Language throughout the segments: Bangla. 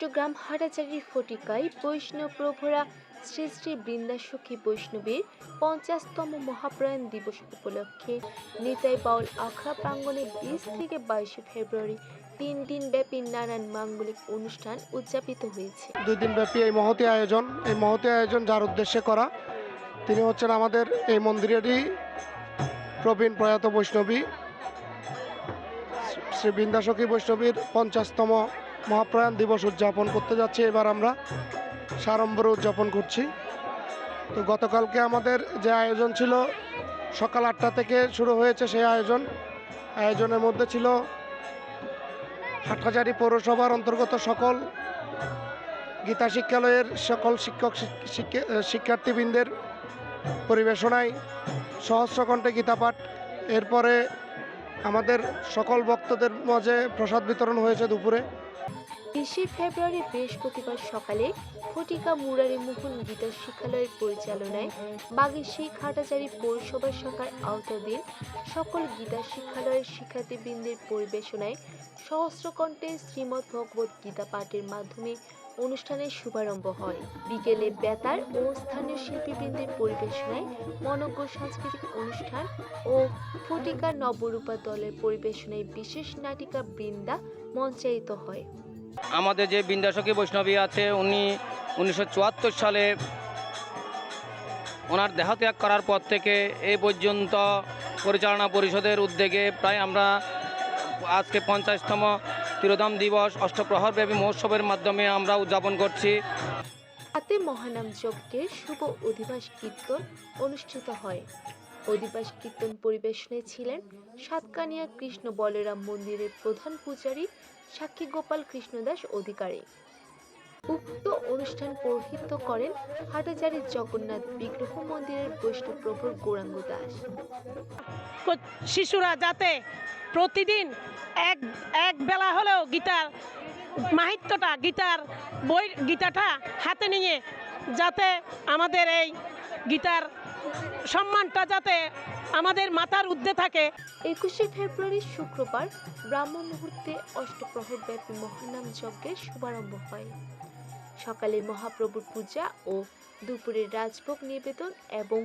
চট্টগ্রাম হাটাচারির ফটিকায় বৈষ্ণব প্রভরা শ্রী শ্রী বৃন্দাসখী বৈষ্ণবীর পঞ্চাশতম মহাপ্রয়াণ দিবস উপলক্ষে নিতাই বাউল আখড়া প্রাঙ্গণে বিশ থেকে বাইশে ফেব্রুয়ারি তিন দিন ব্যাপী নানান মাঙ্গলিক অনুষ্ঠান উদযাপিত হয়েছে। দুই দিন ব্যাপী এই মহতি আয়োজন, এই মহতি আয়োজন যার উদ্দেশ্যে করা, তিনি হচ্ছেন আমাদের এই মন্দিরেরই প্রবীণ প্রয়াত বৈষ্ণবী, শ্রী বৃন্দাসখী বৈষ্ণবীর পঞ্চাশতম মহাপ্রয়াণ দিবস উদযাপন করতে যাচ্ছি এবার আমরা। সাড়ম্বরে উদযাপন করছি। তো গতকালকে আমাদের যে আয়োজন ছিল, সকাল আটটা থেকে শুরু হয়েছে সেই আয়োজন। আয়োজনের মধ্যে ছিল হাটহাজারি পৌরসভার অন্তর্গত সকল গীতা শিক্ষালয়ের সকল শিক্ষক শিক- শিক্ষা- শিক্ষার্থীবৃন্দের পরিবেশনায় সহস্রকণ্ঠে গীতাপাঠ। এরপরে আমাদের সকল ভক্তদের মাঝে প্রসাদ বিতরণ হয়েছে দুপুরে। বিশে ফেব্রুয়ারি বৃহস্পতিবার সকালে ফটিকা মুরারি মোহন গীতা শিক্ষালয়ের পরিচালনায় বাগেশী খাটাচারি পৌরসভা শাখার আওতাধীন সকল গীতা শিক্ষালয়ের শিক্ষার্থীবৃন্দের পরিবেশনায় সহস্রকণ্ঠে শ্রীমদ্ ভগবত গীতা পাঠের মাধ্যমে অনুষ্ঠানের শুভারম্ভ হয়। বিকেলে বেতার ও স্থানীয় শিল্পীবৃন্দের পরিবেশনায় মনজ্ঞ সাংস্কৃতিক অনুষ্ঠান ও ফটিকা নবরূপা দলের পরিবেশনায় বিশেষ নাটিকা বৃন্দা মঞ্চায়িত হয়। আমাদের যে বিন্দাসখী বৈষ্ণবী আছে, উনি উনিশশো চুয়াত্তর সালে ওনার দেহত্যাগ করার পর থেকে এই পর্যন্ত পরিচালনা পরিষদের উদ্যোগে প্রায় আমরা আজকে পঞ্চাশতম তিরোধাম দিবস অষ্টপ্রহরব্যাপী মহোৎসবের মাধ্যমে আমরা উদযাপন করছি। হাতে মহানাম যজ্ঞের শুভ অধিবাস কীর্তন অনুষ্ঠিত হয়। অধিবাস কীর্তন পরিবেশনে ছিলেন সাতকানিয়া কৃষ্ণ বলরাম মন্দিরের প্রধান পূজারী সাক্ষী গোপাল কৃষ্ণদাস অধিকারী। উক্ত অনুষ্ঠান পৌরোহিত্য করেন হাটাজারির জগন্নাথ বিগ্রহ মন্দিরের বৈষ্ণব প্রভুর গৌরাঙ্গ দাস। শিশুরা যাতে প্রতিদিন এক এক বেলা হলেও গীতার মাহিত্যটা গীতার বই গীতাটা হাতে নিয়ে যাতে আমাদের এই গীতার সম্মানটা যাতে আমাদের মাথার ঊর্ধ্বে থাকে। একুশে ফেব্রুয়ারি শুক্রবার ব্রাহ্ম মুহূর্তে অষ্টপ্রহর ব্যাপী মহানাম যজ্ঞের শুভারম্ভ হয়। সকালে মহাপ্রভুর পূজা ও দুপুরে রাজভোগ নিবেদন এবং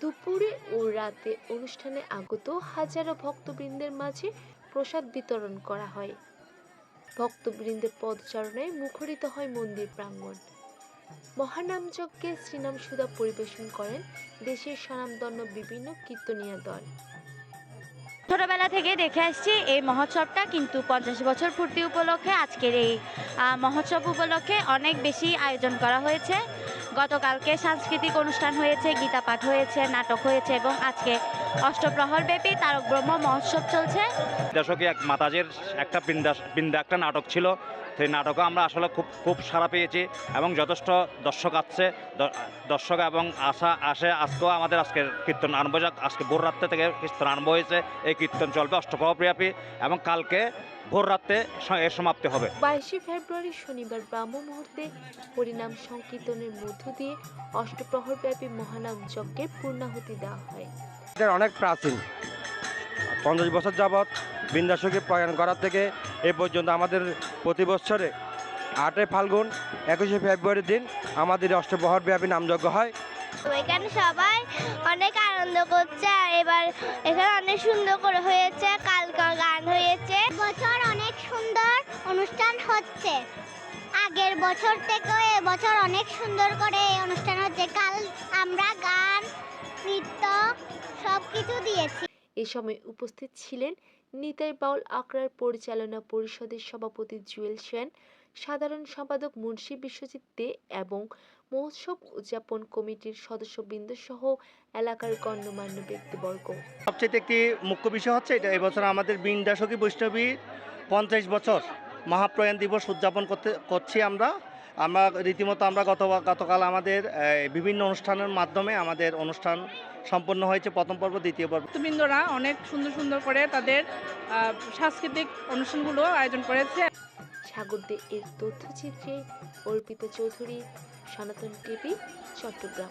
দুপুরে ও রাতে অনুষ্ঠানে আগত হাজারো ভক্তবৃন্দের মাঝে প্রসাদ বিতরণ করা হয়। ভক্তবৃন্দের পদচারণায় মুখরিত হয় মন্দির প্রাঙ্গণ। মহানাম যজ্ঞে শ্রীনাম সুধা পরিবেশন করেন দেশের স্বনামধন্য বিভিন্ন কীর্তনীয় দল। ছোটবেলা থেকে দেখে আসছি এই মহোৎসবটা, কিন্তু পঞ্চাশ বছর পূর্তি উপলক্ষে আজকের এই মহোৎসব উপলক্ষে অনেক বেশি আয়োজন করা হয়েছে। গতকালকে সাংস্কৃতিক অনুষ্ঠান হয়েছে গীতা পাঠ হয়েছে, নাটক হয়েছে এবং আজকে অষ্টপ্রহর ব্যাপী তারক ব্রহ্ম মহোৎসব চলছে। দর্শকে এক মাতাজের একটা বৃন্দা বৃন্দা একটা নাটক ছিল। সেই নাটকে আমরা আসলে খুব খুব সাড়া পেয়েছি এবং যথেষ্ট দর্শক আসছে। দর্শক এবং আশা আসে আজকেও আমাদের আজকের কীর্তন আরম্ভ যাক আজকে ভোর রাত্রে থেকে কীর্তন আরম্ভ হয়েছে। এই কীর্তন চলবে। অষ্টপ্রহব্যাপী এবং কালকে ভোর রাত্রে এর সমাপ্তি হবে। বাইশে ফেব্রুয়ারি শনিবার ব্রাহ্ম মুহূর্তে হরিনাম সংকীর্তনের মধ্য দিয়ে অষ্টপ্রহর ব্যাপী মহানাম যজ্ঞের পূর্ণাহুতি দেওয়া হয়। এটা অনেক প্রাচীন। পঞ্চাশ বছর যাবৎ বৃন্দাসকে প্রয়াণ করার থেকে এ পর্যন্ত আমাদের প্রতি বছরে আটই ফাল্গুন একুশে ফেব্রুয়ারির দিন আমাদের অষ্টপ্রহর ব্যাপী নামযজ্ঞ হয়। এখানে সবাই অনেক আনন্দ করছে আর এবার এখানে অনেক সুন্দর করে হয়েছে কালকা গান হয়েছে। বছর অনেক সুন্দর অনুষ্ঠান হচ্ছে। আগের বছর থেকেও এবছর অনেক সুন্দর করে এই অনুষ্ঠান হচ্ছে। কাল আমরা গান নৃত্য সব কিছু দিয়েছি। এ সময় উপস্থিত ছিলেন নিতাই বাউল আকরার পরিচালনা পরিষদের সভাপতি জুয়েল সেন, সাধারণ সম্পাদক মুন্সী বিশ্বজিৎ দে এবং মহোৎসব উদযাপন কমিটির সদস্যবৃন্দ সহ এলাকার গণ্যমান্য ব্যক্তিবর্গ। সবচেয়ে একটি মুখ্য বিষয় হচ্ছে এটা, এবছর আমাদের বৃন্দাসখী বৈষ্ণবী পঞ্চাশ বছর মহাপ্রয়াণ দিবস উদযাপন করতে, করছি আমরা। আমরা রীতিমতো আমরা গত গতকাল আমাদের বিভিন্ন অনুষ্ঠানের মাধ্যমে আমাদের অনুষ্ঠান সম্পন্ন হয়েছে। প্রথম পর্ব দ্বিতীয় পর্ব। বৃন্দরা অনেক সুন্দর সুন্দর করে তাদের সাংস্কৃতিক অনুষ্ঠানগুলো আয়োজন করেছে। সাগর দে এর তথ্যচিত্রে অর্পিতা চৌধুরী সনাতন টিভি চট্টগ্রাম।